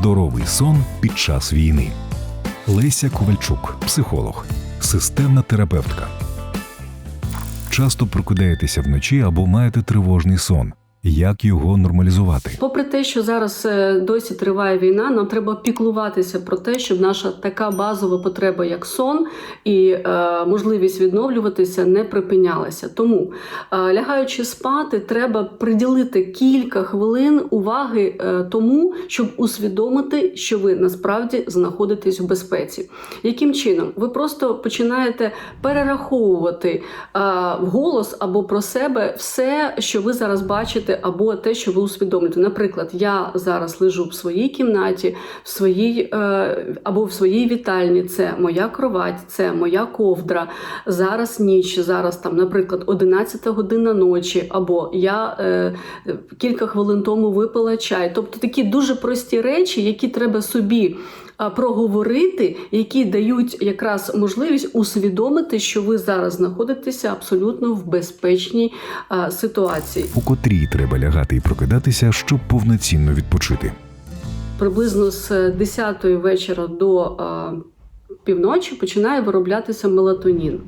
Здоровий сон під час війни. Леся Ковальчук, психолог, системна терапевтка. Часто прокидаєтеся вночі або маєте тривожний сон. Як його нормалізувати? Попри те, що зараз е, досі триває війна, нам треба піклуватися про те, щоб наша така базова потреба, як сон і е, можливість відновлюватися, не припинялася. Тому, е, лягаючи спати, треба приділити кілька хвилин уваги е, тому, щоб усвідомити, що ви насправді знаходитесь в безпеці. Яким чином? Ви просто починаєте перераховувати е, вголос або про себе все, що ви зараз бачите, або те, що ви усвідомлюєте. Наприклад, я зараз лежу в своїй кімнаті, в своїй е, або в своїй вітальні. Це моя кровать, це моя ковдра. Зараз ніч, зараз там, наприклад, 11 година ночі, або я е, кілька хвилин тому випила чай. Тобто такі дуже прості речі, які треба собі. Проговорити, які дають якраз можливість усвідомити, що ви зараз знаходитеся абсолютно в безпечній ситуації. У котрій треба лягати і прокидатися, щоб повноцінно відпочити. приблизно з 10 вечора до півночі починає вироблятися мелатонін.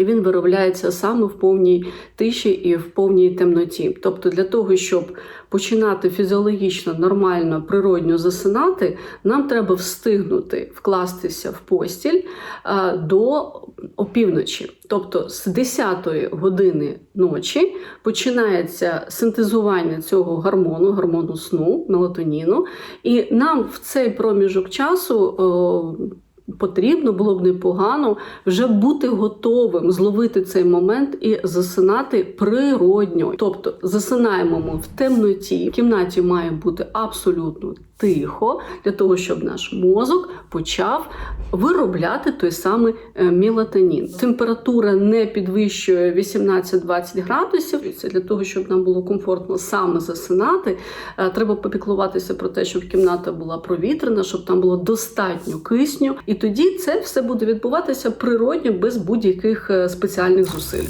І він виробляється саме в повній тиші і в повній темноті. Тобто, для того, щоб починати фізіологічно, нормально, природньо засинати, нам треба встигнути вкластися в постіль до опівночі. Тобто з 10 години ночі починається синтезування цього гормону, гормону сну, мелатоніну, і нам в цей проміжок часу. Потрібно було б непогано вже бути готовим зловити цей момент і засинати природньо. Тобто засинаємо ми в темноті. В кімнаті має бути абсолютно тихо для того, щоб наш мозок почав виробляти той самий е, мелатонін. Температура не підвищує 18-20 градусів. Це для того, щоб нам було комфортно саме засинати. е, Треба попіклуватися про те, щоб кімната була провітрена, щоб там було достатньо кисню. І тоді це все буде відбуватися природньо без будь-яких е, спеціальних зусиль.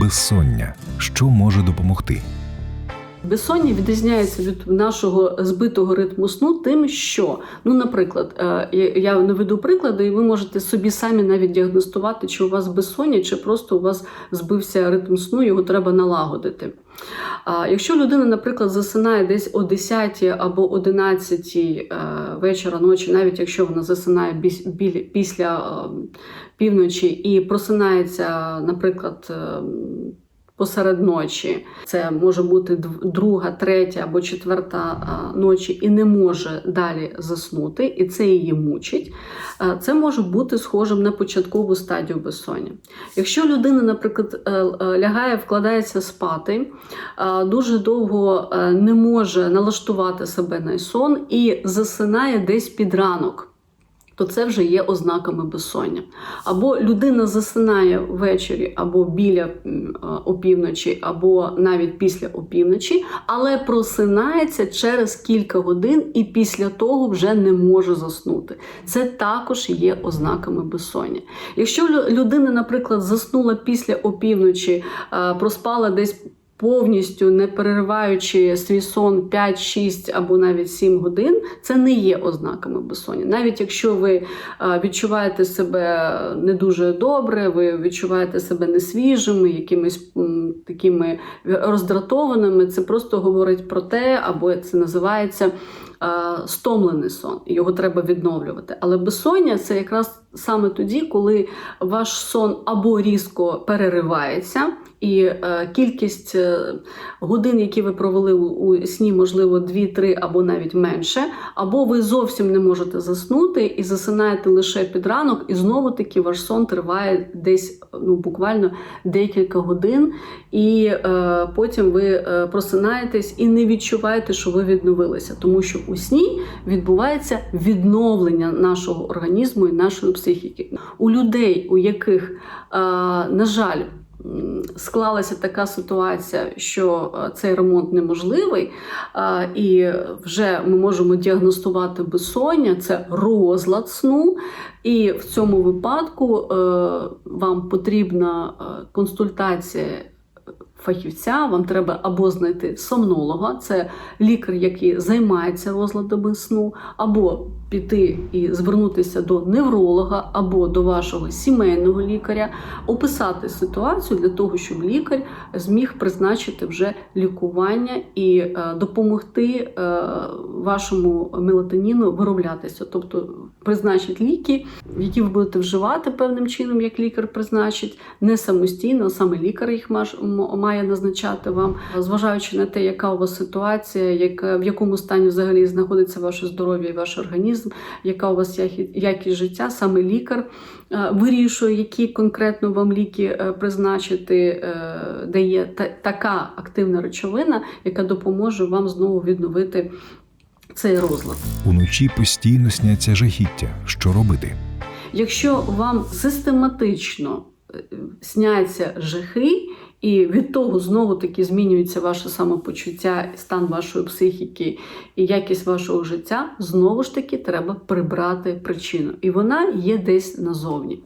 Безсоння. Що може допомогти? Безсоння відрізняється від нашого збитого ритму сну тим, що, ну, наприклад, е, я- я наведу приклади, і ви можете собі самі навіть діагностувати, чи у вас безсоння, чи просто у вас збився ритм сну, його треба налагодити. Якщо людина, наприклад, засинає десь о 10 або 11 е, вечора ночі, навіть якщо вона засинає після е, півночі і просинається, наприклад, е, посеред ночі, це може бути друга, третя або четверта ночі, і не може далі заснути, і це її мучить. Це може бути схожим на початкову стадію безсоння. Якщо людина, наприклад, е, е, лягає, вкладається спати, дуже довго е, не може налаштувати себе на сон і засинає десь під ранок. То це вже є ознаками безсоння. Або людина засинає ввечері, або біля опівночі, або навіть після опівночі, але просинається через кілька годин і після того вже не може заснути. Це також є ознаками безсоння. Якщо людина, наприклад, заснула після опівночі, проспала десь повністю не перериваючи свій сон 5, 6 або навіть 7 годин, це не є ознаками безсоння. Навіть якщо ви е, відчуваєте себе не дуже добре, ви відчуваєте себе несвіжими, якимись такими роздратованими, це просто говорить про те, або це називається стомлений сон. Його треба відновлювати. Але безсоння це якраз саме тоді, коли ваш сон або різко переривається, і е, кількість е, годин, які ви провели у, сні, можливо, 2-3 або навіть менше, або ви зовсім не можете заснути і засинаєте лише під ранок, і знову таки ваш сон триває десь ну, буквально декілька годин, і е, потім ви е, просинаєтесь і не відчуваєте, що ви відновилися, тому що у сні відбувається відновлення нашого організму і нашої психіки. У людей, у яких, е, на жаль, склалася така ситуація, що е, цей ремонт неможливий, е, і вже ми можемо діагностувати безсоння, це розлад сну. І в цьому випадку вам потрібна консультація фахівця, вам треба або знайти сомнолога, це лікар, який займається розладами сну, або піти і звернутися до невролога або до вашого сімейного лікаря, описати ситуацію для того, щоб лікар зміг призначити вже лікування і е, допомогти е, вашому мелатоніну вироблятися, тобто призначить ліки, які ви будете вживати певним чином, як лікар призначить, не самостійно, саме лікар їх маж- м- має назначати вам, зважаючи на те, яка у вас ситуація, яка в якому стані взагалі знаходиться ваше здоров'я і ваш організм, яка у вас якість життя, саме лікар е, вирішує, які конкретно вам ліки е, призначити, е, де є така активна речовина, яка допоможе вам знову відновити цей розлад. Уночі постійно сняться жахіття. Що робити? Якщо вам систематично сняться жахи, і від того знову таки змінюється ваше самопочуття, стан вашої психіки і якість вашого життя, знову ж таки треба прибрати причину. І вона є десь назовні.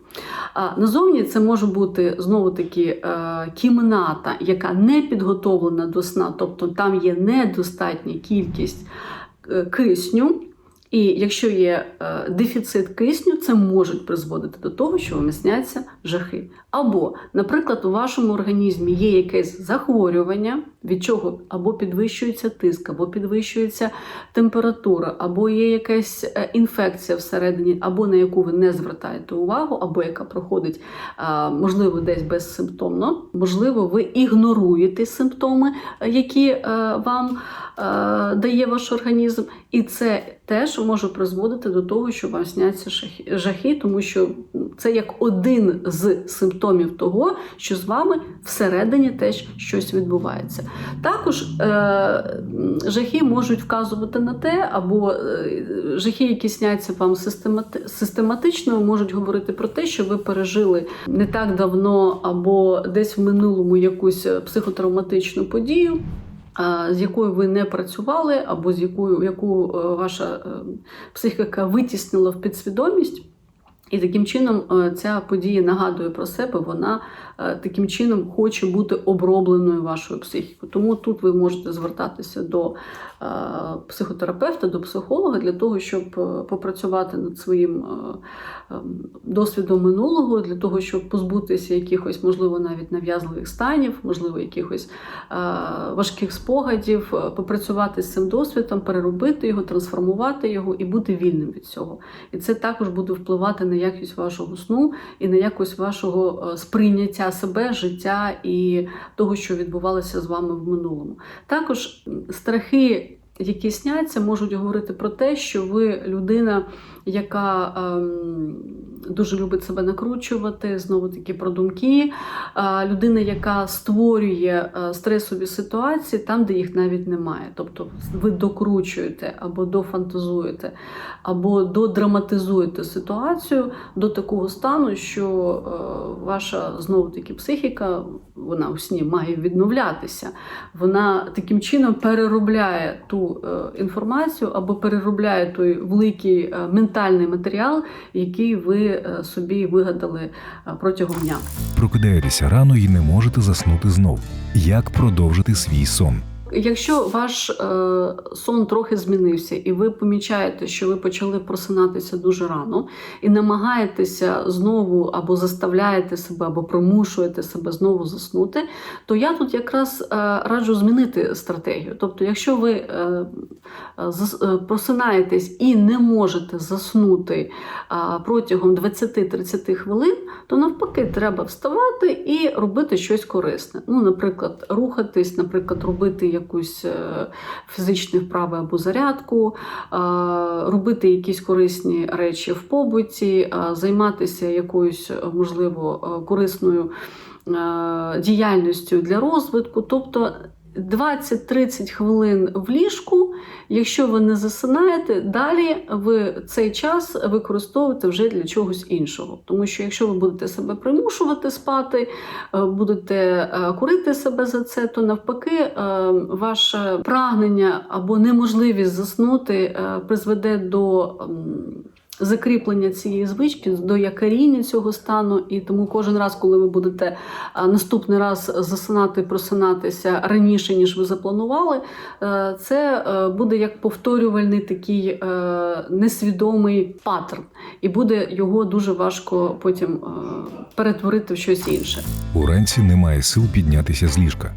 А назовні це може бути знову таки е, кімната, яка не підготовлена до сна, тобто там є недостатня кількість е, кисню. І якщо є е, дефіцит кисню, це може призводити до того, що вам сняться жахи. Або, наприклад, у вашому організмі є якесь захворювання, від чого або підвищується тиск, або підвищується температура, або є якась е, інфекція всередині, або на яку ви не звертаєте увагу, або яка проходить, можливо, десь безсимптомно, можливо, ви ігноруєте симптоми, е, які е, вам дає ваш організм, і це теж може призводити до того, що вам сняться жахи, тому що це як один з симптомів того, що з вами всередині теж щось відбувається. Також е, жахи можуть вказувати на те, або е, жахи, які сняться вам системати- систематично, можуть говорити про те, що ви пережили не так давно або десь в минулому якусь е, психотравматичну подію. З якою ви не працювали, або з якою яку е, ваша психіка витіснила в підсвідомість, і таким чином е, ця подія нагадує про себе, вона е, таким чином хоче бути обробленою вашою психікою. Тому тут ви можете звертатися до психотерапевта, до психолога для того, щоб е, попрацювати над своїм е, ем, досвідом минулого, для того, щоб позбутися якихось, можливо, навіть нав'язливих станів, можливо, якихось е, важких спогадів, е, попрацювати з цим досвідом, переробити його, трансформувати його і бути вільним від цього. І це також буде впливати на якість вашого сну і на якість вашого е, сприйняття себе, життя і того, що відбувалося з вами в минулому. Також страхи. Які сняться, можуть говорити про те, що ви людина, яка ем, дуже любить себе накручувати, знову таки про думки, е, людина, яка створює е, стресові ситуації там, де їх навіть немає. Тобто ви докручуєте або дофантазуєте, або додраматизуєте ситуацію до такого стану, що е, ваша знову таки психіка, вона у сні має відновлятися. Вона таким чином переробляє ту е, інформацію або переробляє той великий е, ментальний матеріал, який ви е, собі вигадали е, протягом дня. Прокидаєтеся рано і не можете заснути знов. Як продовжити свій сон? Якщо ваш е, сон трохи змінився, і ви помічаєте, що ви почали просинатися дуже рано, і намагаєтеся знову або заставляєте себе, або примушуєте себе знову заснути, то я тут якраз е, раджу змінити стратегію. Тобто, якщо ви е, е, просинаєтесь і не можете заснути е, протягом 20-30 хвилин, то навпаки треба вставати і робити щось корисне. Ну, наприклад, рухатись, наприклад, робити якусь е, фізичні вправи або зарядку, е, робити якісь корисні речі в побуті, е, займатися якоюсь, можливо, корисною діяльністю для розвитку. Тобто 20-30 хвилин в ліжку, якщо ви не засинаєте, далі ви цей час використовуєте вже для чогось іншого. Тому що якщо ви будете себе примушувати спати, е, будете е, курити себе за це, то навпаки, е, ваше прагнення або неможливість заснути призведе до закріплення цієї звички, до якоріння цього стану. І тому кожен раз, коли ви будете наступний раз засинати, просинатися раніше, ніж ви запланували, е, це е, буде як повторювальний такий е, несвідомий паттерн, і буде його дуже важко потім перетворити в щось інше. Уранці немає сил піднятися з ліжка.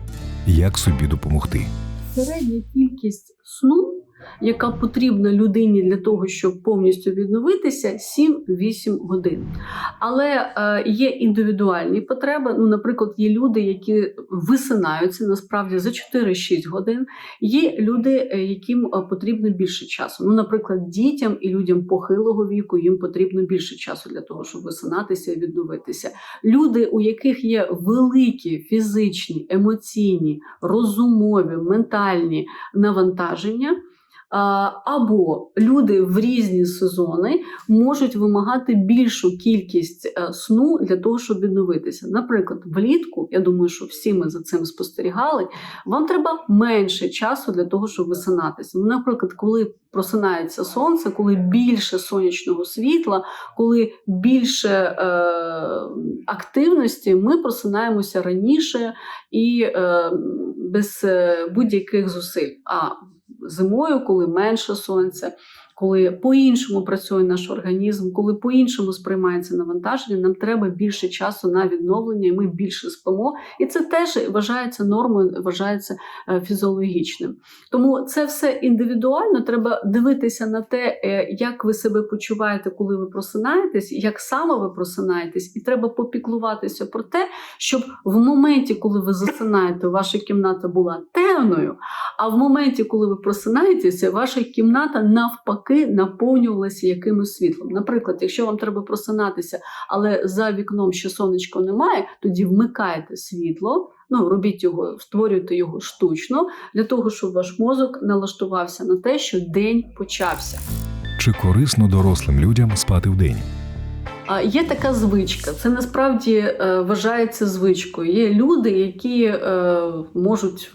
Як собі допомогти? середня кількість сну, яка потрібна людині для того, щоб повністю відновитися, 7-8 годин. Але е, є індивідуальні потреби. Ну, наприклад, є люди, які висинаються насправді за 4-6 годин. Є люди, е, яким е, потрібно більше часу. Ну, наприклад, дітям і людям похилого віку їм потрібно більше часу для того, щоб висинатися і відновитися. Люди, у яких є великі фізичні, емоційні, розумові, ментальні навантаження. Або люди в різні сезони можуть вимагати більшу кількість е, сну для того, щоб відновитися. Наприклад, влітку, я думаю, що всі ми за цим спостерігали. Вам треба менше часу для того, щоб висинатися. Ну, наприклад, коли просинається сонце, коли більше сонячного світла, коли більше е, активності, ми просинаємося раніше і е, без е, будь-яких зусиль. А зимою, коли менше сонця, коли по-іншому працює наш організм, коли по-іншому сприймається навантаження, нам треба більше часу на відновлення, і ми більше спимо. І це теж вважається нормою, вважається е, фізіологічним. Тому це все індивідуально. Треба дивитися на те, е, як ви себе почуваєте, коли ви просинаєтесь, як саме ви просинаєтесь, і треба попіклуватися про те, щоб в моменті, коли ви засинаєте, ваша кімната була темною, а в моменті, коли ви просинаєтеся, ваша кімната навпаки наповнювалася якимось світлом. Наприклад, якщо вам треба просинатися, але за вікном ще сонечко немає, тоді вмикайте світло. Ну, робіть його, створюйте його штучно для того, щоб ваш мозок налаштувався на те, що день почався. Чи корисно дорослим людям спати вдень? А, Є така звичка, це насправді е, вважається звичкою. Є люди, які е, можуть,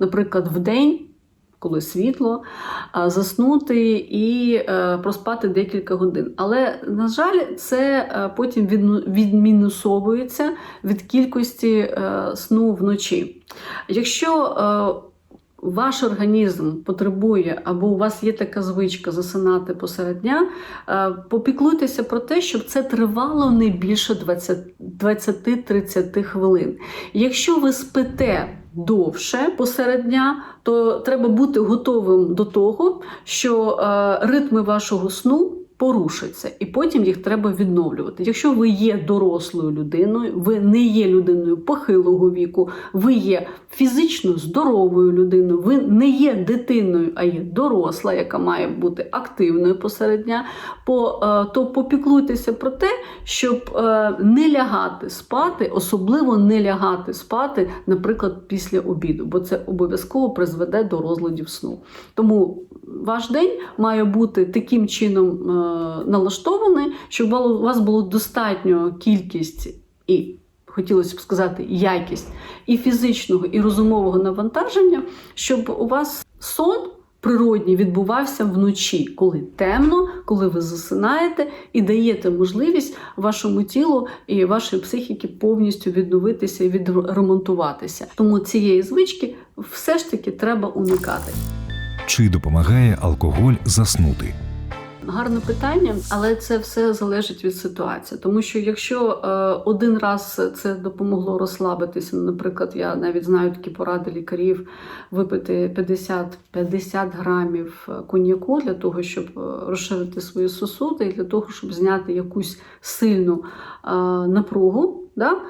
наприклад, в день, коли світло, заснути і е, проспати декілька годин. Але, на жаль, це е, потім відмінусовується від кількості е, сну вночі. Якщо ваш організм потребує, або у вас є така звичка засинати посеред дня, попіклуйтеся про те, щоб це тривало не більше 20 20-30 хвилин. Якщо ви спите довше посеред дня, то треба бути готовим до того, що е, ритми вашого сну. Порушаться, і потім їх треба відновлювати. Якщо ви є дорослою людиною, ви не є людиною похилого віку, ви є фізично здоровою людиною, ви не є дитиною, а є доросла, яка має бути активною посеред дня, е, то попіклуйтеся про те, щоб е, не лягати спати, особливо не лягати спати, наприклад, після обіду, бо це обов'язково призведе до розладів сну. Тому ваш день має бути таким чином е, налаштований, щоб у вас було достатньо кількість і. Хотілося б сказати, якість і фізичного, і розумового навантаження, щоб у вас сон природній відбувався вночі, коли темно, коли ви засинаєте і даєте можливість вашому тілу і вашій психіці повністю відновитися і відремонтуватися. Тому цієї звички все ж таки треба уникати. Чи допомагає алкоголь заснути? Гарне питання, але це все залежить від ситуації. Тому що якщо е, один раз це допомогло розслабитися, ну, наприклад, я навіть знаю такі поради лікарів випити 50, 50 грамів коньяку для того, щоб е, розширити свої сосуди, і для того, щоб зняти якусь сильну е, напругу. Да?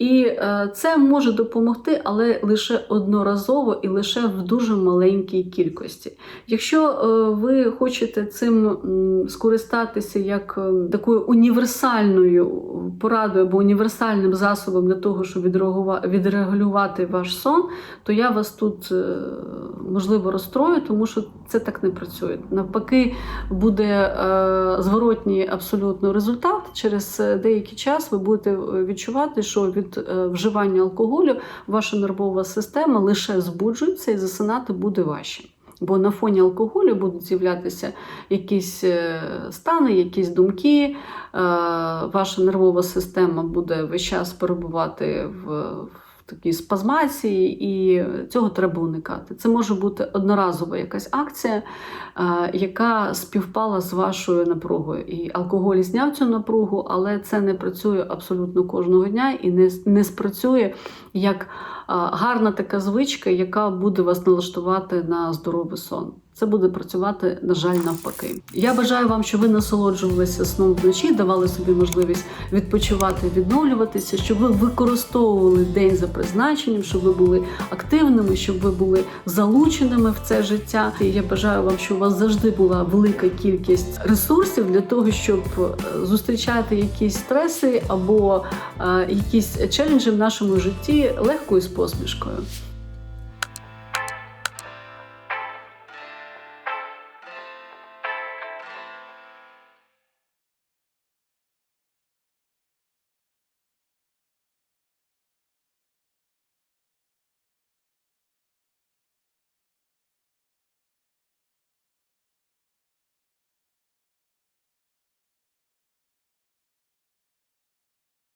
І е, це може допомогти, але лише одноразово і лише в дуже маленькій кількості. Якщо е, ви хочете цим скористатися як е, такою універсальною порадою або універсальним засобом для того, щоб відрегулювати ваш сон, то я вас тут можливо розстрою, тому що це так не працює. Навпаки, буде зворотній абсолютно результат. Через деякий час ви будете відчувати, що від е, вживання алкоголю ваша нервова система лише збуджується і засинати буде важче. Бо на фоні алкоголю будуть з'являтися якісь е, стани, якісь думки, е, ваша нервова система буде весь час перебувати в, в такій спазмації, і цього треба уникати. Це може бути одноразова якась акція, е, яка співпала з вашою напругою. І алкоголь зняв цю напругу, але це не працює абсолютно кожного дня і не, не спрацює як гарна така звичка, яка буде вас налаштувати на здоровий сон. Це буде працювати, на жаль, навпаки. Я бажаю вам, щоб ви насолоджувалися сном вночі, давали собі можливість відпочивати, відновлюватися, щоб ви використовували день за призначенням, щоб ви були активними, щоб ви були залученими в це життя. І я бажаю вам, щоб у вас завжди була велика кількість ресурсів для того, щоб е, зустрічати якісь стреси або е, якісь челенджі в нашому житті легко і з посмішкою.